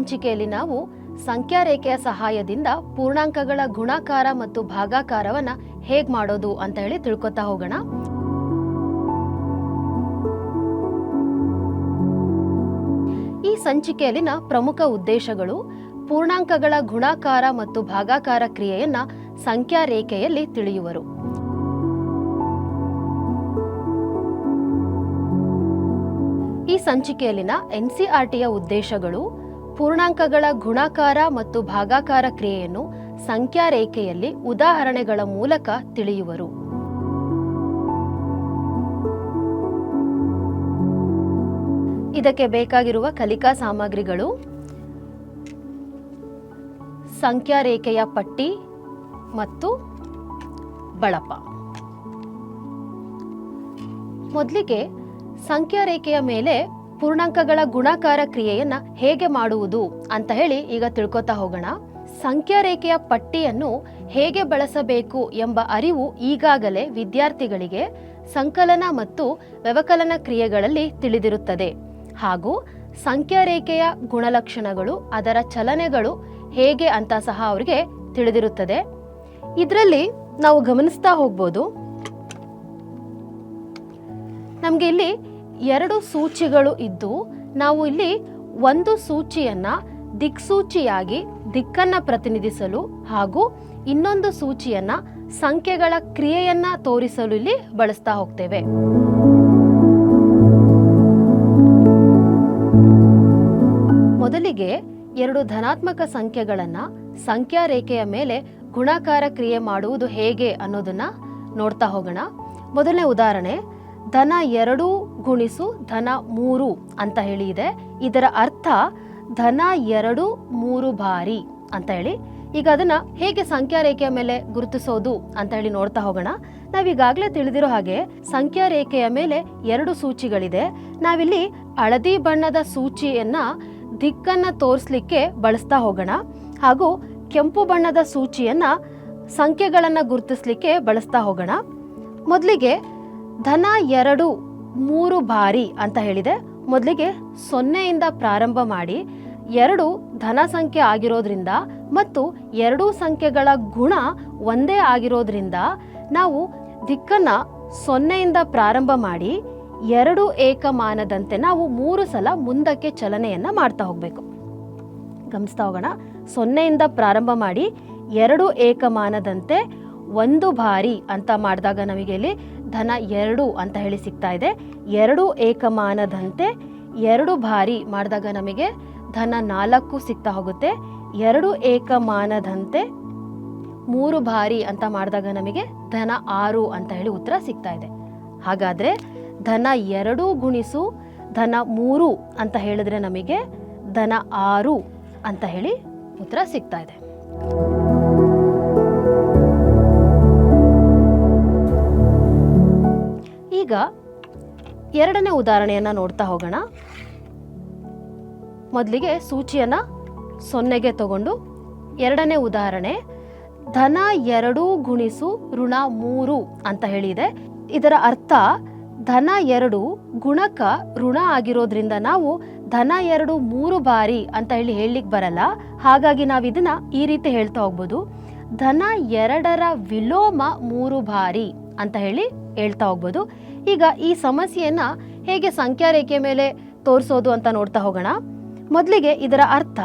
ಸಂಚಿಕೆಯಲ್ಲಿ ನಾವು ಸಂಖ್ಯಾ ರೇಖೆಯ ಸಹಾಯದಿಂದ ಪೂರ್ಣಾಂಕಗಳ ಗುಣಾಕಾರ ಮತ್ತು ಭಾಗಾಕಾರವನ್ನ ಹೇಗ್ ಮಾಡೋದು ಅಂತ ಹೇಳಿ ತಿಳ್ಕೊತಾ ಹೋಗೋಣ. ಈ ಸಂಚಿಕೆಯಲ್ಲಿನ ಪ್ರಮುಖ ಉದ್ದೇಶಗಳು ಪೂರ್ಣಾಂಕಗಳ ಗುಣಾಕಾರ ಮತ್ತು ಭಾಗಾಕಾರ ಕ್ರಿಯೆಯನ್ನ ಸಂಖ್ಯಾ ರೇಖೆಯಲ್ಲಿ ತಿಳಿಯುವರು. ಈ ಸಂಚಿಕೆಯಲ್ಲಿನ ಎನ್ಸಿಆರ್ಟಿಯ ಉದ್ದೇಶಗಳು ಪೂರ್ಣಾಂಕಗಳ ಗುಣಾಕಾರ ಮತ್ತು ಭಾಗಾಕಾರ ಕ್ರಿಯೆಯನ್ನು ಸಂಖ್ಯಾ ರೇಖೆಯಲ್ಲಿ ಉದಾಹರಣೆಗಳ ಮೂಲಕ ತಿಳಿಯುವರು. ಇದಕ್ಕೆ ಬೇಕಾಗಿರುವ ಕಲಿಕಾ ಸಾಮಗ್ರಿಗಳು. ಸಂಖ್ಯಾ ರೇಖೆಯ ಪಟ್ಟಿ ಮತ್ತು ಬಳಪ. ಮೊದಲಿಗೆ ಸಂಖ್ಯಾ ರೇಖೆಯ ಮೇಲೆ ಪೂರ್ಣಾಂಕಗಳ ಗುಣಾಕಾರ ಕ್ರಿಯೆಯನ್ನ ಹೇಗೆ ಮಾಡುವುದು ಅಂತ ಹೇಳಿ ಈಗ ತಿಳ್ಕೊತಾ ಹೋಗೋಣ. ಸಂಖ್ಯಾ ರೇಖೆಯ ಪಟ್ಟಿಯನ್ನು ಹೇಗೆ ಬಳಸಬೇಕು ಎಂಬ ಅರಿವು ಈಗಾಗಲೇ ವಿದ್ಯಾರ್ಥಿಗಳಿಗೆ ಸಂಕಲನ ಮತ್ತು ವ್ಯವಕಲನ ಕ್ರಿಯೆಗಳಲ್ಲಿ ತಿಳಿದಿರುತ್ತದೆ. ಹಾಗೂ ಸಂಖ್ಯಾ ರೇಖೆಯ ಗುಣಲಕ್ಷಣಗಳು, ಅದರ ಚಲನೆಗಳು ಹೇಗೆ ಅಂತ ಸಹ ಅವರಿಗೆ ತಿಳಿದಿರುತ್ತದೆ. ಇದರಲ್ಲಿ ನಾವು ಗಮನಿಸ್ತಾ ಹೋಗ್ಬೋದು. ನಮಗೆ ಇಲ್ಲಿ ಎರಡು ಸೂಚಿಗಳು ಇದ್ದು, ನಾವು ಇಲ್ಲಿ ಒಂದು ಸೂಚಿಯನ್ನ ದಿಕ್ಸೂಚಿಯಾಗಿ ದಿಕ್ಕನ್ನ ಪ್ರತಿನಿಧಿಸಲು ಹಾಗೂ ಇನ್ನೊಂದು ಸೂಚಿಯನ್ನ ಸಂಖ್ಯೆಗಳ ಕ್ರಿಯೆಯನ್ನ ತೋರಿಸಲು ಇಲ್ಲಿ ಬಳಸ್ತಾ ಹೋಗ್ತೇವೆ. ಮೊದಲಿಗೆ ಎರಡು ಧನಾತ್ಮಕ ಸಂಖ್ಯೆಗಳನ್ನ ಸಂಖ್ಯಾ ರೇಖೆಯ ಮೇಲೆ ಗುಣಾಕಾರ ಕ್ರಿಯೆ ಮಾಡುವುದು ಹೇಗೆ ಅನ್ನೋದನ್ನ ನೋಡ್ತಾ ಹೋಗೋಣ. ಮೊದಲನೇ ಉದಾಹರಣೆ ಧನ ಎರಡು ಗುಣಿಸು ಧನ ಮೂರು ಅಂತ ಹೇಳಿ ಇದೆ ಇದರ ಅರ್ಥ ಧನ ಎರಡು ಮೂರು ಬಾರಿ ಅಂತ ಹೇಳಿ. ಈಗ ಅದನ್ನ ಹೇಗೆ ಸಂಖ್ಯಾ ರೇಖೆಯ ಮೇಲೆ ಗುರುತಿಸೋದು ಅಂತ ಹೇಳಿ ನೋಡ್ತಾ ಹೋಗೋಣ. ನಾವೀಗಾಗಲೇ ತಿಳಿದಿರೋ ಹಾಗೆ ಸಂಖ್ಯಾ ರೇಖೆಯ ಮೇಲೆ ಎರಡು ಸೂಚಿಗಳಿದೆ. ನಾವಿಲ್ಲಿ ಹಳದಿ ಬಣ್ಣದ ಸೂಚಿಯನ್ನ ದಿಕ್ಕನ್ನ ತೋರಿಸ್ಲಿಕ್ಕೆ ಬಳಸ್ತಾ ಹೋಗೋಣ. ಹಾಗೂ ಕೆಂಪು ಬಣ್ಣದ ಸೂಚಿಯನ್ನ ಸಂಖ್ಯೆಗಳನ್ನ ಗುರುತಿಸ್ಲಿಕ್ಕೆ ಬಳಸ್ತಾ ಹೋಗೋಣ. ಮೊದಲಿಗೆ ಧನ ಎರಡು ಮೂರು ಬಾರಿ ಅಂತ ಹೇಳಿದೆ. ಮೊದಲಿಗೆ ಸೊನ್ನೆಯಿಂದ ಪ್ರಾರಂಭ ಮಾಡಿ ಎರಡು ಧನ ಸಂಖ್ಯೆ ಆಗಿರೋದ್ರಿಂದ ಮತ್ತು ಎರಡೂ ಸಂಖ್ಯೆಗಳ ಗುಣ ಒಂದೇ ಆಗಿರೋದ್ರಿಂದ ನಾವು ದಿಕ್ಕನ್ನ ಸೊನ್ನೆಯಿಂದ ಪ್ರಾರಂಭ ಮಾಡಿ ಎರಡು ಏಕಮಾನದಂತೆ ನಾವು ಮೂರು ಸಲ ಮುಂದಕ್ಕೆ ಚಲನೆಯನ್ನ ಮಾಡ್ತಾ ಹೋಗ್ಬೇಕು. ಗಮನಿಸ್ತಾ ಹೋಗೋಣ. ಸೊನ್ನೆಯಿಂದ ಪ್ರಾರಂಭ ಮಾಡಿ ಎರಡು ಏಕಮಾನದಂತೆ ಒಂದು ಬಾರಿ ಅಂತ ಮಾಡಿದಾಗ ನಮಗೆ ಇಲ್ಲಿ ಧನ ಎರಡು ಅಂತ ಹೇಳಿ ಸಿಗ್ತಾ ಇದೆ. ಎರಡು ಏಕಮಾನದಂತೆ ಎರಡು ಬಾರಿ ಮಾಡಿದಾಗ ನಮಗೆ ಧನ ನಾಲ್ಕು ಸಿಗ್ತಾ ಹೋಗುತ್ತೆ. ಎರಡು ಏಕಮಾನದಂತೆ ಮೂರು ಬಾರಿ ಅಂತ ಮಾಡಿದಾಗ ನಮಗೆ ಧನ ಆರು ಅಂತ ಹೇಳಿ ಉತ್ತರ ಸಿಗ್ತಾ ಇದೆ. ಹಾಗಾದ್ರೆ ಧನ ಎರಡು ಗುಣಿಸು ಧನ ಮೂರು ಅಂತ ಹೇಳಿದ್ರೆ ನಮಗೆ ಧನ ಆರು ಅಂತ ಹೇಳಿ ಉತ್ತರ ಸಿಗ್ತಾ ಇದೆ. ಈಗ ಎರಡನೇ ಉದಾಹರಣೆಯನ್ನ ನೋಡ್ತಾ ಹೋಗೋಣ. ಮೊದಲಿಗೆ ಸೂಚಿಯನ್ನ ಸೊನ್ನೆಗೆ ತಗೊಂಡು ಎರಡನೇ ಉದಾಹರಣೆ ಧನ ಎರಡು ಗುಣಿಸು ಋಣ ಮೂರು ಅಂತ ಹೇಳಿದೆ. ಇದರ ಅರ್ಥ ಧನ ಎರಡು ಗುಣಕ ಋಣ ಆಗಿರೋದ್ರಿಂದ ನಾವು ಧನ ಎರಡು ಮೂರು ಬಾರಿ ಅಂತ ಹೇಳಿ ಹೇಳಲಿಕ್ಕೆ ಬರಲ್ಲ. ಹಾಗಾಗಿ ನಾವು ಇದನ್ನ ಈ ರೀತಿ ಹೇಳ್ತಾ ಹೋಗ್ಬೋದು. ಧನ ಎರಡರ ವಿಲೋಮ ಮೂರು ಬಾರಿ ಅಂತ ಹೇಳಿ ಹೇಳ್ತಾ ಹೋಗ್ಬೋದು. ಈಗ ಈ ಸಮಸ್ಯೆಯನ್ನು ಹೇಗೆ ಸಂಖ್ಯಾ ರೇಖೆ ಮೇಲೆ ತೋರಿಸೋದು ಅಂತ ನೋಡ್ತಾ ಹೋಗೋಣ. ಮೊದಲಿಗೆ ಇದರ ಅರ್ಥ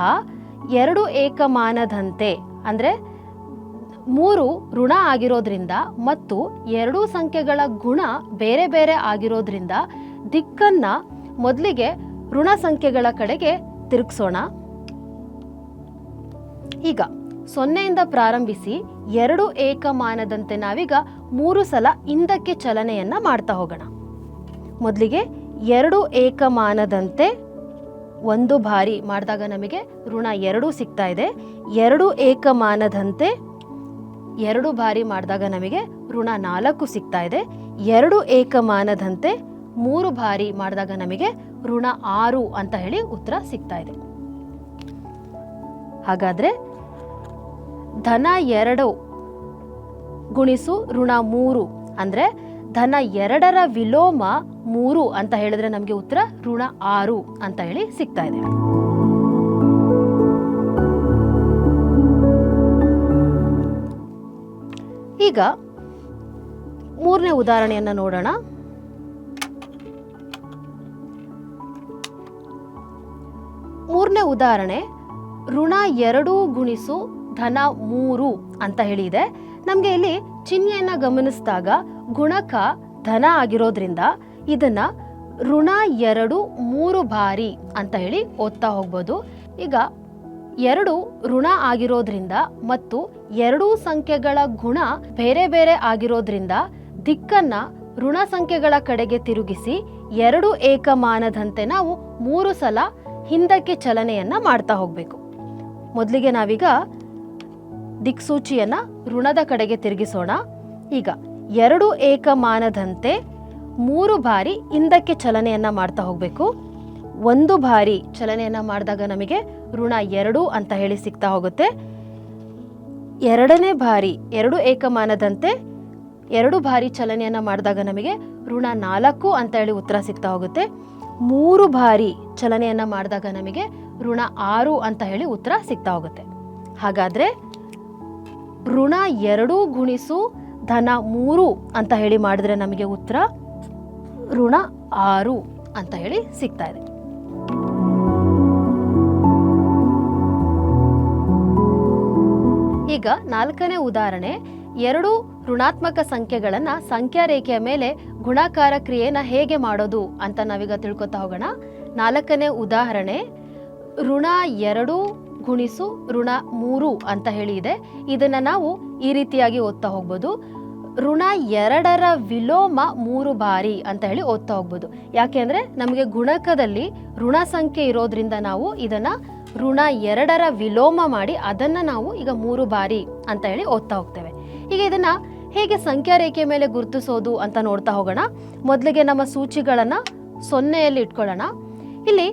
ಎರಡು ಏಕಮಾನದಂತೆ, ಅಂದರೆ ಮೂರು ಋಣ ಆಗಿರೋದ್ರಿಂದ ಮತ್ತು ಎರಡೂ ಸಂಖ್ಯೆಗಳ ಗುಣ ಬೇರೆ ಬೇರೆ ಆಗಿರೋದ್ರಿಂದ ದಿಕ್ಕನ್ನ ಮೊದಲಿಗೆ ಋಣ ಸಂಖ್ಯೆಗಳ ಕಡೆಗೆ ತಿರುಗಿಸೋಣ. ಈಗ ಸೊನ್ನೆಯಿಂದ ಪ್ರಾರಂಭಿಸಿ ಎರಡು ಏಕಮಾನದಂತೆ ನಾವೀಗ ಮೂರು ಸಲ ಹಿಂದಕ್ಕೆ ಚಲನೆಯನ್ನ ಮಾಡ್ತಾ ಹೋಗೋಣ. ಮೊದಲಿಗೆ ಎರಡು ಏಕಮಾನದಂತೆ ಒಂದು ಬಾರಿ ಮಾಡಿದಾಗ ನಮಗೆ ಋಣ ಎರಡು ಸಿಗ್ತಾ ಇದೆ. ಎರಡು ಏಕಮಾನದಂತೆ ಎರಡು ಬಾರಿ ಮಾಡಿದಾಗ ನಮಗೆ ಋಣ ನಾಲ್ಕು ಸಿಗ್ತಾ ಇದೆ. ಎರಡು ಏಕಮಾನದಂತೆ ಮೂರು ಬಾರಿ ಮಾಡಿದಾಗ ನಮಗೆ ಋಣ ಆರು ಅಂತ ಹೇಳಿ ಉತ್ತರ ಸಿಗ್ತಾ ಇದೆ. ಹಾಗಾದ್ರೆ ಧನ ಎರಡು ಗುಣಿಸು ಋಣ ಮೂರು. ಅಂದರೆ ಧನ ಎರಡರ ವಿಲೋಮ ಮೂರು ಅಂತ ಹೇಳಿದ್ರೆ ನಮಗೆ ಉತ್ತರ ಋಣ ಆರು ಅಂತ ಹೇಳಿ ಸಿಗ್ತಾ ಇದೆ. ಈಗ ಮೂರನೇ ಉದಾಹರಣೆಯನ್ನು ನೋಡೋಣ. ಮೂರನೇ ಉದಾಹರಣೆ, ಋಣ ಎರಡು ಗುಣಿಸು ಧನ ಮೂರು ಅಂತ ಹೇಳಿದೆ. ನಮಗೆ ಇಲ್ಲಿ ಚಿಹ್ನೆಯನ್ನು ಗಮನಿಸಿದಾಗ ಗುಣಕ ಧನ ಆಗಿರೋದ್ರಿಂದ ಇದನ್ನ ಋಣ ಎರಡು ಮೂರು ಬಾರಿ ಅಂತ ಹೇಳಿ ಓದ್ತಾ ಹೋಗ್ಬೋದು. ಈಗ ಎರಡು ಋಣ ಆಗಿರೋದ್ರಿಂದ ಮತ್ತು ಎರಡೂ ಸಂಖ್ಯೆಗಳ ಗುಣ ಬೇರೆ ಬೇರೆ ಆಗಿರೋದ್ರಿಂದ ದಿಕ್ಕನ್ನ ಋಣ ಸಂಖ್ಯೆಗಳ ಕಡೆಗೆ ತಿರುಗಿಸಿ ಎರಡು ಏಕಮಾನದಂತೆ ನಾವು ಮೂರು ಸಲ ಹಿಂದಕ್ಕೆ ಚಲನೆಯನ್ನ ಮಾಡ್ತಾ ಹೋಗ್ಬೇಕು. ಮೊದಲಿಗೆ ನಾವೀಗ ದಿಕ್ಸೂಚಿಯನ್ನ ಋಣದ ಕಡೆಗೆ ತಿರುಗಿಸೋಣ. ಈಗ ಎರಡು ಏಕಮಾನದಂತೆ ಮೂರು ಬಾರಿ ಹಿಂದಕ್ಕೆ ಚಲನೆಯನ್ನ ಮಾಡ್ತಾ ಹೋಗಬೇಕು. ಒಂದು ಬಾರಿ ಚಲನೆಯನ್ನ ಮಾಡಿದಾಗ ನಮಗೆ ಋಣ ಎರಡು ಅಂತ ಹೇಳಿ ಸಿಗ್ತಾ ಹೋಗುತ್ತೆ. ಎರಡನೇ ಬಾರಿ ಎರಡು ಏಕಮಾನದಂತೆ ಎರಡು ಬಾರಿ ಚಲನೆಯನ್ನ ಮಾಡಿದಾಗ ನಮಗೆ ಋಣ ನಾಲ್ಕು ಅಂತ ಹೇಳಿ ಉತ್ತರ ಸಿಗ್ತಾ ಹೋಗುತ್ತೆ. ಮೂರು ಬಾರಿ ಚಲನೆಯನ್ನ ಮಾಡಿದಾಗ ನಮಗೆ ಋಣ ಆರು ಅಂತ ಹೇಳಿ ಉತ್ತರ ಸಿಗ್ತಾ ಹೋಗುತ್ತೆ. ಹಾಗಾದ್ರೆ ಋಣ ಎರಡು ಗುಣಿಸು ಧನ ಮೂರು ಅಂತ ಹೇಳಿ ಮಾಡಿದ್ರೆ ನಮಗೆ ಉತ್ತರ ಋಣ ಆರು ಅಂತ ಹೇಳಿ ಸಿಗ್ತಾ ಇದೆ. ಈಗ ನಾಲ್ಕನೇ ಉದಾಹರಣೆ. ಎರಡು ಋಣಾತ್ಮಕ ಸಂಖ್ಯೆಗಳನ್ನ ಸಂಖ್ಯಾ ರೇಖೆಯ ಮೇಲೆ ಗುಣಾಕಾರ ಕ್ರಿಯೆನ ಹೇಗೆ ಮಾಡೋದು ಅಂತ ನಾವೀಗ ತಿಳ್ಕೊತಾ ಹೋಗೋಣ. ನಾಲ್ಕನೇ ಉದಾಹರಣೆ. ಋಣ ಎರಡು ಗುಣಿಸು ಋಣ ಮೂರು ಅಂತ ಹೇಳಿ ಇದೆ. ಇದನ್ನ ನಾವು ಈ ರೀತಿಯಾಗಿ ಓದ್ತಾ ಹೋಗ್ಬೋದು. ಋಣ ಎರಡರ ವಿಲೋಮ ಮೂರು ಬಾರಿ ಅಂತ ಹೇಳಿ ಓದ್ತಾ ಹೋಗ್ಬೋದು. ಯಾಕೆಂದ್ರೆ ನಮಗೆ ಗುಣಕದಲ್ಲಿ ಋಣ ಸಂಖ್ಯೆ ಇರೋದ್ರಿಂದ ನಾವು ಇದನ್ನ ಋಣ ಎರಡರ ವಿಲೋಮ ಮಾಡಿ ಅದನ್ನ ನಾವು ಈಗ ಮೂರು ಬಾರಿ ಅಂತ ಹೇಳಿ ಓದ್ತಾ ಹೋಗ್ತೇವೆ. ಈಗ ಇದನ್ನ ಹೇಗೆ ಸಂಖ್ಯಾ ರೇಖೆ ಮೇಲೆ ಗುರುತಿಸೋದು ಅಂತ ನೋಡ್ತಾ ಹೋಗೋಣ. ಮೊದಲಿಗೆ ನಮ್ಮ ಸೂಚಿಗಳನ್ನ ಸೊನ್ನೆಯಲ್ಲಿ ಇಟ್ಕೊಳ್ಳೋಣ. ಇಲ್ಲಿ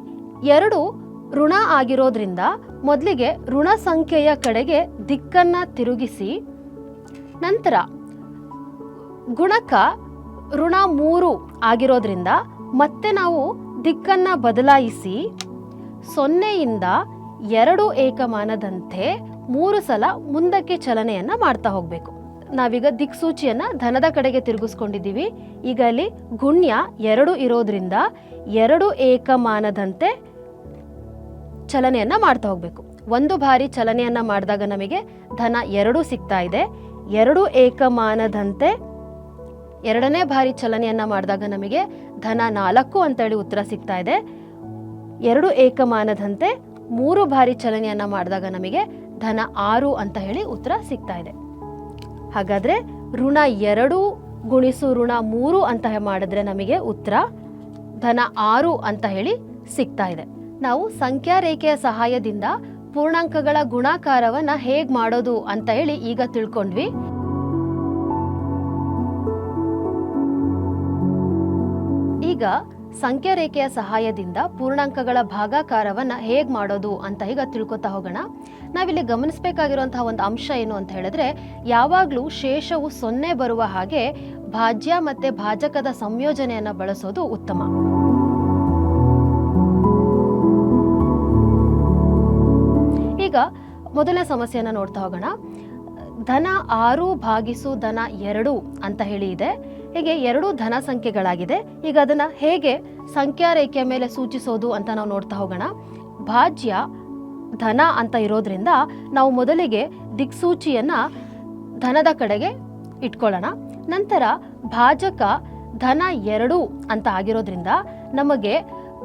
ಎರಡು ಋಣ ಆಗಿರೋದ್ರಿಂದ ಮೊದಲಿಗೆ ಋಣ ಸಂಖ್ಯೆಯ ಕಡೆಗೆ ದಿಕ್ಕನ್ನು ತಿರುಗಿಸಿ, ನಂತರ ಗುಣಕ ಋಣ ಮೂರು ಆಗಿರೋದ್ರಿಂದ ಮತ್ತೆ ನಾವು ದಿಕ್ಕನ್ನು ಬದಲಾಯಿಸಿ ಸೊನ್ನೆಯಿಂದ ಎರಡು ಏಕಮಾನದಂತೆ ಮೂರು ಸಲ ಮುಂದಕ್ಕೆ ಚಲನೆಯನ್ನು ಮಾಡ್ತಾ ಹೋಗಬೇಕು. ನಾವೀಗ ದಿಕ್ಸೂಚಿಯನ್ನು ಧನದ ಕಡೆಗೆ ತಿರುಗಿಸ್ಕೊಂಡಿದ್ದೀವಿ. ಈಗ ಅಲ್ಲಿ ಗುಣ್ಯ ಎರಡು ಇರೋದ್ರಿಂದ ಎರಡು ಏಕಮಾನದಂತೆ ಚಲನೆಯನ್ನ ಮಾಡ್ತಾ ಹೋಗಬೇಕು. ಒಂದು ಬಾರಿ ಚಲನೆಯನ್ನ ಮಾಡಿದಾಗ ನಮಗೆ ಧನ ಎರಡು ಸಿಗ್ತಾ ಇದೆ. ಎರಡು ಏಕಮಾನದಂತೆ ಎರಡನೇ ಬಾರಿ ಚಲನೆಯನ್ನ ಮಾಡಿದಾಗ ನಮಗೆ ಧನ ನಾಲ್ಕು ಅಂತೇಳಿ ಉತ್ತರ ಸಿಗ್ತಾ ಇದೆ. ಎರಡು ಏಕಮಾನದಂತೆ ಮೂರು ಬಾರಿ ಚಲನೆಯನ್ನ ಮಾಡಿದಾಗ ನಮಗೆ ಧನ ಆರು ಅಂತ ಹೇಳಿ ಉತ್ತರ ಸಿಗ್ತಾ ಇದೆ. ಹಾಗಾದ್ರೆ ಋಣ ಎರಡು ಗುಣಿಸು ಋಣ ಮೂರು ಅಂತ ಮಾಡಿದ್ರೆ ನಮಗೆ ಉತ್ತರ ಧನ ಆರು ಅಂತ ಹೇಳಿ ಸಿಗ್ತಾ ಇದೆ. ನಾವು ಸಂಖ್ಯಾ ರೇಖೆಯ ಸಹಾಯದಿಂದ ಪೂರ್ಣಾಂಕಗಳ ಗುಣಾಕಾರವನ್ನ ಹೇಗ್ ಮಾಡೋದು ಅಂತ ಹೇಳಿ ಈಗ ತಿಳ್ಕೊಂಡ್ವಿ. ಈಗ ಸಂಖ್ಯಾ ರೇಖೆಯ ಸಹಾಯದಿಂದ ಪೂರ್ಣಾಂಕಗಳ ಭಾಗಾಕಾರವನ್ನ ಹೇಗ್ ಮಾಡೋದು ಅಂತ ಈಗ ತಿಳ್ಕೊತಾ ಹೋಗೋಣ. ನಾವಿಲ್ಲಿ ಗಮನಿಸಬೇಕಾಗಿರುವಂತಹ ಒಂದು ಅಂಶ ಏನು ಅಂತ ಹೇಳಿದ್ರೆ, ಯಾವಾಗಲೂ ಶೇಷವು ಸೊನ್ನೆ ಬರುವ ಹಾಗೆ ಭಾಜ್ಯ ಮತ್ತೆ ಭಾಜಕದ ಸಂಯೋಜನೆಯನ್ನ ಬಳಸೋದು ಉತ್ತಮ. ಈಗ ಮೊದಲನೇ ಸಮಸ್ಯೆಯನ್ನು ನೋಡ್ತಾ ಹೋಗೋಣ. ಧನ ಆರು ಭಾಗಿಸು ಧನ ಎರಡು ಅಂತ ಹೇಳಿ ಇದೆ. ಹೀಗೆ ಎರಡು ಧನ ಸಂಖ್ಯೆಗಳಾಗಿದೆ. ಈಗ ಅದನ್ನ ಹೇಗೆ ಸಂಖ್ಯಾ ರೇಖೆಯ ಮೇಲೆ ಸೂಚಿಸೋದು ಅಂತ ನಾವು ನೋಡ್ತಾ ಹೋಗೋಣ. ಭಾಜ್ಯ ಧನ ಅಂತ ಇರೋದ್ರಿಂದ ನಾವು ಮೊದಲಿಗೆ ದಿಕ್ಸೂಚಿಯನ್ನು ಧನದ ಕಡೆಗೆ ಇಟ್ಕೊಳ್ಳೋಣ. ನಂತರ ಭಾಜಕ ಧನ ಎರಡು ಅಂತ ಆಗಿರೋದ್ರಿಂದ ನಮಗೆ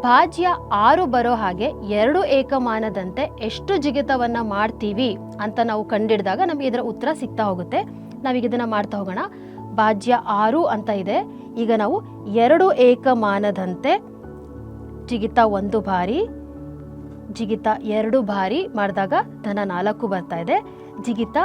ಭಾಜ್ಯ ಆರು ಬರೋ ಹಾಗೆ ಎರಡು ಏಕಮಾನದಂತೆ ಎಷ್ಟು ಜಿಗಿತವನ್ನ ಮಾಡ್ತೀವಿ ಅಂತ ನಾವು ಕಂಡಿಡಿದಾಗ ನಮಗೆ ಇದರ ಉತ್ತರ ಸಿಗ್ತಾ ಹೋಗುತ್ತೆ. ನಾವೀಗ ಇದನ್ನ ಮಾಡ್ತಾ ಹೋಗೋಣ. ಭಾಜ್ಯ ಆರು ಅಂತ ಇದೆ. ಈಗ ನಾವು ಎರಡು ಏಕಮಾನದಂತೆ ಜಿಗಿತ ಒಂದು ಬಾರಿ, ಜಿಗಿತ ಎರಡು ಬಾರಿ ಮಾಡಿದಾಗ ಧನ ನಾಲ್ಕು ಬರ್ತಾ ಇದೆ. ಜಿಗಿತ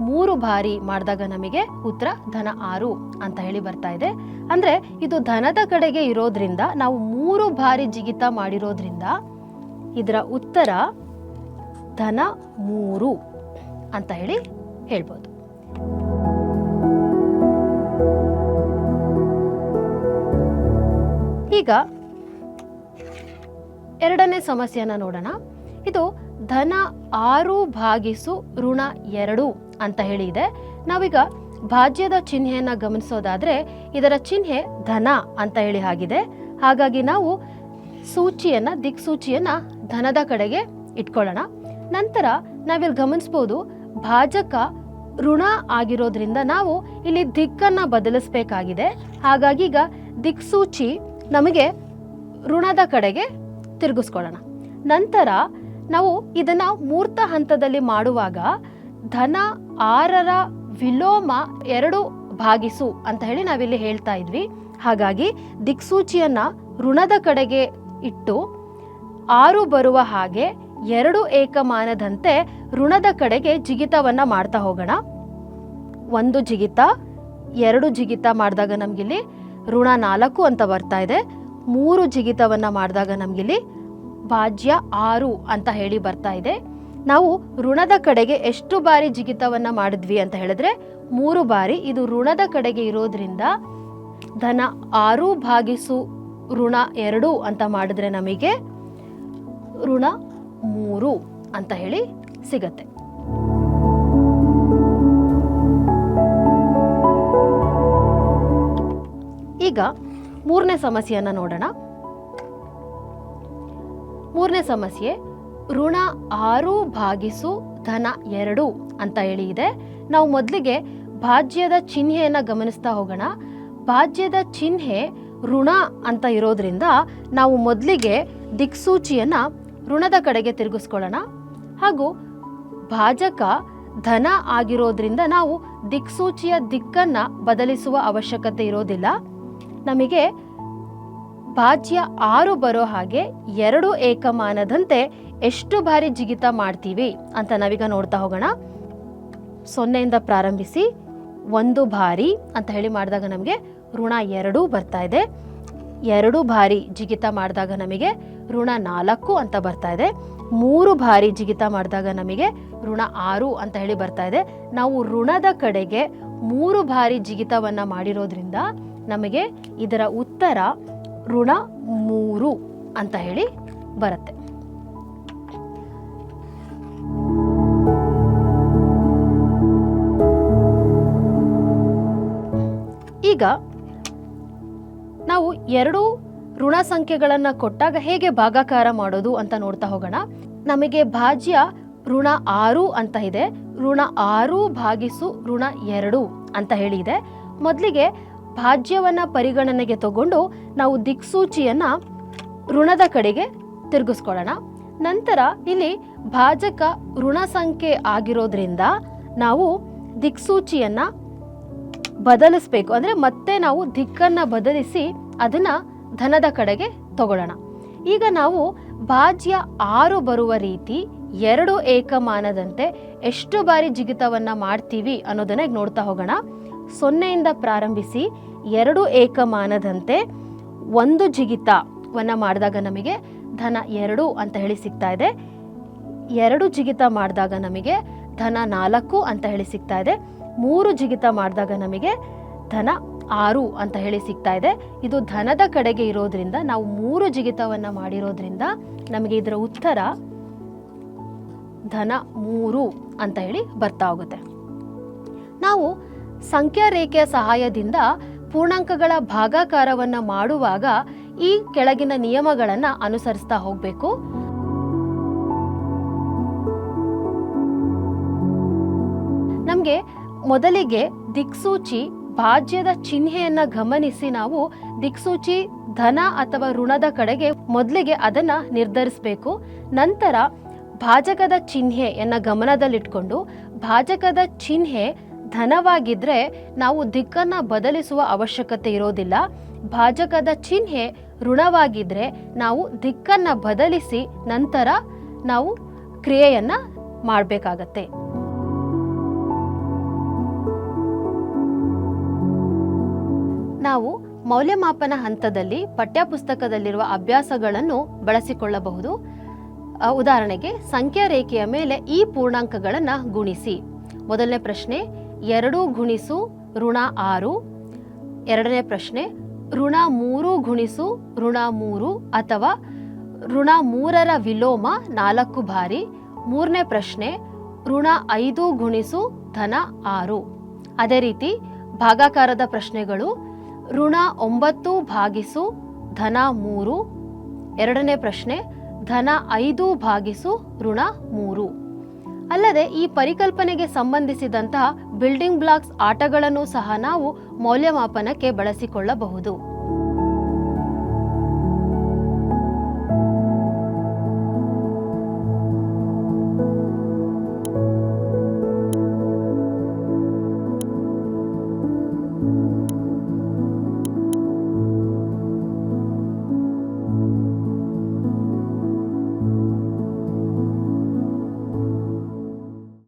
ಮೂರು ಬಾರಿ ಮಾಡಿದಾಗ ನಮಗೆ ಉತ್ತರ ಧನ ಆರು ಅಂತ ಹೇಳಿ ಬರ್ತಾ ಇದೆ. ಅಂದ್ರೆ ಇದು ಧನದ ಕಡೆಗೆ ಇರೋದ್ರಿಂದ ನಾವು ಮೂರು ಬಾರಿ ಜಿಗಿತ ಮಾಡಿರೋದ್ರಿಂದ ಇದರ ಉತ್ತರ ಧನ ಮೂರು ಅಂತ ಹೇಳಿ ಹೇಳ್ಬೋದು. ಈಗ ಎರಡನೇ ಸಮಸ್ಯೆಯನ್ನು ನೋಡೋಣ. ಇದು ಧನ ಆರು ಭಾಗಿಸು ಋಣ ಎರಡು ಅಂತ ಹೇಳಿ ಇದೆ ನಾವೀಗ ಭಾಜ್ಯದ ಚಿಹ್ನೆಯನ್ನ ಗಮನಿಸೋದಾದ್ರೆ ಇದರ ಚಿಹ್ನೆ ಧನ ಅಂತ ಹೇಳಿ ಆಗಿದೆ ಹಾಗಾಗಿ ನಾವು ಸೂಚಿಯನ್ನ, ದಿಕ್ಸೂಚಿಯನ್ನ ಧನದ ಕಡೆಗೆ ಇಟ್ಕೊಳ್ಳೋಣ. ನಂತರ ನಾವಿಲ್ಲಿ ಗಮನಿಸ್ಬೋದು ಭಾಜಕ ಋಣ ಆಗಿರೋದ್ರಿಂದ ನಾವು ಇಲ್ಲಿ ದಿಕ್ಕನ್ನ ಬದಲಿಸಬೇಕಾಗಿದೆ. ಹಾಗಾಗಿ ಈಗ ದಿಕ್ಸೂಚಿ ನಮಗೆ ಋಣದ ಕಡೆಗೆ ತಿರುಗಿಸ್ಕೊಳ್ಳೋಣ. ನಂತರ ನಾವು ಇದನ್ನ ಮೂರ್ತ ಹಂತದಲ್ಲಿ ಮಾಡುವಾಗ ಧನ, ಆರರ, ವಿಲೋಮ ಎರಡು ಭಾಗಿಸು ಅಂತ ಹೇಳಿ ನಾವಿಲ್ಲಿ ಹೇಳ್ತಾ ಇದ್ವಿ. ಹಾಗಾಗಿ ದಿಕ್ಸೂಚಿಯನ್ನ ಋಣದ ಕಡೆಗೆ ಇಟ್ಟು ಆರು ಬರುವ ಹಾಗೆ ಎರಡು ಏಕಮಾನದಂತೆ ಋಣದ ಕಡೆಗೆ ಜಿಗಿತವನ್ನ ಮಾಡ್ತಾ ಹೋಗೋಣ. ಒಂದು ಜಿಗಿತ, ಎರಡು ಜಿಗಿತ ಮಾಡಿದಾಗ ನಮಗಿಲ್ಲಿ ಋಣ ನಾಲ್ಕು ಅಂತ ಬರ್ತಾ ಇದೆ. ಮೂರು ಜಿಗಿತವನ್ನ ಮಾಡಿದಾಗ ನಮಗಿಲ್ಲಿ ಭಾಜ್ಯ ಆರು ಅಂತ ಹೇಳಿ ಬರ್ತಾ ಇದೆ. ನಾವು ಋಣದ ಕಡೆಗೆ ಎಷ್ಟು ಬಾರಿ ಜಿಗಿತವನ್ನ ಮಾಡಿದ್ವಿ ಅಂತ ಹೇಳಿದ್ರೆ ಮೂರು ಬಾರಿ. ಇದು ಋಣದ ಕಡೆಗೆ ಇರೋದ್ರಿಂದ ಧನ ಆರು ಭಾಗಿಸು ಋಣ ಎರಡು ಅಂತ ಮಾಡಿದ್ರೆ ನಮಗೆ ಋಣ ಮೂರು ಅಂತ ಹೇಳಿ ಸಿಗತ್ತೆ. ಈಗ ಮೂರನೇ ಸಮಸ್ಯೆಯನ್ನ ನೋಡೋಣ. ಮೂರನೇ ಸಮಸ್ಯೆ ಋಣ ಆರು ಭಾಗಿಸು ಧನ ಎರಡು ಅಂತ ಹೇಳಿ ಇದೆ. ನಾವು ಮೊದಲಿಗೆ ಭಾಜ್ಯದ ಚಿಹ್ನೆಯನ್ನ ಗಮನಿಸ್ತಾ ಹೋಗೋಣ. ಭಾಜ್ಯದ ಚಿಹ್ನೆ ಋಣ ಅಂತ ಇರೋದ್ರಿಂದ ನಾವು ಮೊದಲಿಗೆ ದಿಕ್ಸೂಚಿಯನ್ನ ಋಣದ ಕಡೆಗೆ ತಿರುಗಿಸ್ಕೊಳ್ಳೋಣ. ಹಾಗೂ ಭಾಜಕ ಧನ ಆಗಿರೋದ್ರಿಂದ ನಾವು ದಿಕ್ಸೂಚಿಯ ದಿಕ್ಕನ್ನ ಬದಲಿಸುವ ಅವಶ್ಯಕತೆ ಇರೋದಿಲ್ಲ. ನಮಗೆ ಭಾಜ್ಯ ಆರು ಬರೋ ಹಾಗೆ ಎರಡು ಏಕಮಾನದಂತೆ ಎಷ್ಟು ಬಾರಿ ಜಿಗಿತ ಮಾಡ್ತೀವಿ ಅಂತ ನಾವೀಗ ನೋಡ್ತಾ ಹೋಗೋಣ. ಸೊನ್ನೆಯಿಂದ ಪ್ರಾರಂಭಿಸಿ ಒಂದು ಬಾರಿ ಅಂತ ಹೇಳಿ ಮಾಡಿದಾಗ ನಮಗೆ ಋಣ ಎರಡೂ ಬರ್ತಾ ಇದೆ. ಎರಡು ಬಾರಿ ಜಿಗಿತ ಮಾಡಿದಾಗ ನಮಗೆ ಋಣ ನಾಲ್ಕು ಅಂತ ಬರ್ತಾ ಇದೆ. ಮೂರು ಬಾರಿ ಜಿಗಿತ ಮಾಡಿದಾಗ ನಮಗೆ ಋಣ ಆರು ಅಂತ ಹೇಳಿ ಬರ್ತಾ ಇದೆ. ನಾವು ಋಣದ ಕಡೆಗೆ ಮೂರು ಬಾರಿ ಜಿಗಿತವನ್ನು ಮಾಡಿರೋದ್ರಿಂದ ನಮಗೆ ಇದರ ಉತ್ತರ ಋಣ ಮೂರು ಅಂತ ಹೇಳಿ ಬರುತ್ತೆ. ಈಗ ನಾವು ಎರಡು ಋಣ ಸಂಖ್ಯೆಗಳನ್ನು ಕೊಟ್ಟಾಗ ಹೇಗೆ ಭಾಗಾಕಾರ ಮಾಡೋದು ಅಂತ ನೋಡ್ತಾ ಹೋಗೋಣ. ನಮಗೆ ಭಾಜ್ಯ ಋಣ ಆರು ಅಂತ ಇದೆ. ಋಣ ಆರು ಭಾಗಿಸು ಋಣ ಎರಡು ಅಂತ ಹೇಳಿದೆ. ಮೊದಲಿಗೆ ಭಾಜ್ಯವನ್ನ ಪರಿಗಣನೆಗೆ ತಗೊಂಡು ನಾವು ದಿಕ್ಸೂಚಿಯನ್ನ ಋಣದ ಕಡೆಗೆ ತಿರುಗಿಸ್ಕೊಳ್ಳೋಣ. ನಂತರ ಇಲ್ಲಿ ಭಾಜಕ ಋಣ ಸಂಖ್ಯೆ ಆಗಿರೋದ್ರಿಂದ ನಾವು ದಿಕ್ಸೂಚಿಯನ್ನ ಬದಲಿಸ್ಬೇಕು. ಅಂದ್ರೆ ಮತ್ತೆ ನಾವು ದಿಕ್ಕನ್ನ ಬದಲಿಸಿ ಅದನ್ನ ಧನದ ಕಡೆಗೆ ತಗೊಳ್ಳೋಣ. ಈಗ ನಾವು ಭಾಜ್ಯ ಆರು ಬರುವ ರೀತಿ ಎರಡು ಏಕಮಾನದಂತೆ ಎಷ್ಟು ಬಾರಿ ಜಿಗಿತವನ್ನ ಮಾಡ್ತೀವಿ ಅನ್ನೋದನ್ನ ನೋಡ್ತಾ ಹೋಗೋಣ. ಸೊನ್ನೆಯಿಂದ ಪ್ರಾರಂಭಿಸಿ ಎರಡು ಏಕಮಾನದಂತೆ ಒಂದು ಜಿಗಿತವನ್ನು ಮಾಡಿದಾಗ ನಮಗೆ ಧನ ಎರಡು ಅಂತ ಹೇಳಿ ಸಿಗ್ತಾ ಇದೆ. ಎರಡು ಜಿಗಿತ ಮಾಡಿದಾಗ ನಮಗೆ ಧನ ನಾಲ್ಕು ಅಂತ ಹೇಳಿ ಸಿಗ್ತಾ ಇದೆ. ಮೂರು ಜಿಗಿತ ಮಾಡಿದಾಗ ನಮಗೆ ಧನ ಆರು ಅಂತ ಹೇಳಿ ಸಿಗ್ತಾ ಇದೆ. ಇದು ಧನದ ಕಡೆಗೆ ಇರೋದ್ರಿಂದ ನಾವು ಮೂರು ಜಿಗಿತವನ್ನ ಮಾಡಿರೋದ್ರಿಂದ ನಮಗೆ ಇದರ ಉತ್ತರ ಧನ ಮೂರು ಅಂತ ಹೇಳಿ ಬರ್ತಾ ಹೋಗುತ್ತೆ. ನಾವು ಸಂಖ್ಯಾ ರೇಖೆಯ ಸಹಾಯದಿಂದ ಪೂರ್ಣಾಂಕಗಳ ಭಾಗಾಕಾರವನ್ನ ಮಾಡುವಾಗ ಈ ಕೆಳಗಿನ ನಿಯಮಗಳನ್ನ ಅನುಸರಿಸ್ತಾ ಹೋಗಬೇಕು. ನಮಗೆ ಮೊದಲಿಗೆ ದಿಕ್ಸೂಚಿ ಭಾಜ್ಯದ ಚಿಹ್ನೆಯನ್ನ ಗಮನಿಸಿ ನಾವು ದಿಕ್ಸೂಚಿ ಧನ ಅಥವಾ ಋಣದ ಕಡೆಗೆ ಮೊದಲಿಗೆ ಅದನ್ನ ನಿರ್ಧರಿಸಬೇಕು. ನಂತರ ಭಾಜಕದ ಚಿಹ್ನೆಯನ್ನ ಗಮನದಲ್ಲಿಟ್ಕೊಂಡು ಭಾಜಕದ ಚಿಹ್ನೆ ಧನವಾಗಿದ್ರೆ ನಾವು ದಿಕ್ಕನ್ನ ಬದಲಿಸುವ ಅವಶ್ಯಕತೆ ಇರೋದಿಲ್ಲ. ಭಾಜಕದ ಚಿಹ್ನೆ ಋಣವಾಗಿದ್ರೆ ನಾವು ದಿಕ್ಕನ್ನ ಬದಲಿಸಿ ನಂತರ ನಾವು ಕ್ರಿಯೆಯನ್ನ ಮಾಡಬೇಕಾಗತ್ತೆ. ನಾವು ಮೌಲ್ಯಮಾಪನ ಹಂತದಲ್ಲಿ ಪಠ್ಯಪುಸ್ತಕದಲ್ಲಿರುವ ಅಭ್ಯಾಸಗಳನ್ನು ಬಳಸಿಕೊಳ್ಳಬಹುದು. ಉದಾಹರಣೆಗೆ ಸಂಖ್ಯಾ ರೇಖೆಯ ಮೇಲೆ ಈ ಪೂರ್ಣಾಂಕಗಳನ್ನು ಗುಣಿಸಿ. ಮೊದಲನೇ ಪ್ರಶ್ನೆ ಎರಡು ಗುಣಿಸು ಋಣ ಆರು. ಎರಡನೇ ಪ್ರಶ್ನೆ, ಋಣ ಮೂರು ಗುಣಿಸು ಋಣ ಮೂರು ಅಥವಾ ಋಣ ಮೂರರ ವಿಲೋಮ ನಾಲ್ಕು ಬಾರಿ. ಮೂರನೇ ಪ್ರಶ್ನೆ, ಋಣ ಐದು ಗುಣಿಸು ಧನ ಆರು. ಅದೇ ರೀತಿ ಭಾಗಾಕಾರದ ಪ್ರಶ್ನೆಗಳು, ಋಣ ಒಂಬತ್ತು ಭಾಗಿಸು ಧನ ಮೂರು. ಎರಡನೇ ಪ್ರಶ್ನೆ, ಧನ ಐದು ಭಾಗಿಸು ಋಣ ಮೂರು. ಅಲ್ಲದೆ ಈ ಪರಿಕಲ್ಪನೆಗೆ ಸಂಬಂಧಿಸಿದಂತಹ ಬಿಲ್ಡಿಂಗ್ ಬ್ಲಾಕ್ಸ್ ಆಟಗಳನ್ನು ಸಹ ನಾವು ಮೌಲ್ಯಮಾಪನಕ್ಕೆ ಬಳಸಿಕೊಳ್ಳಬಹುದು.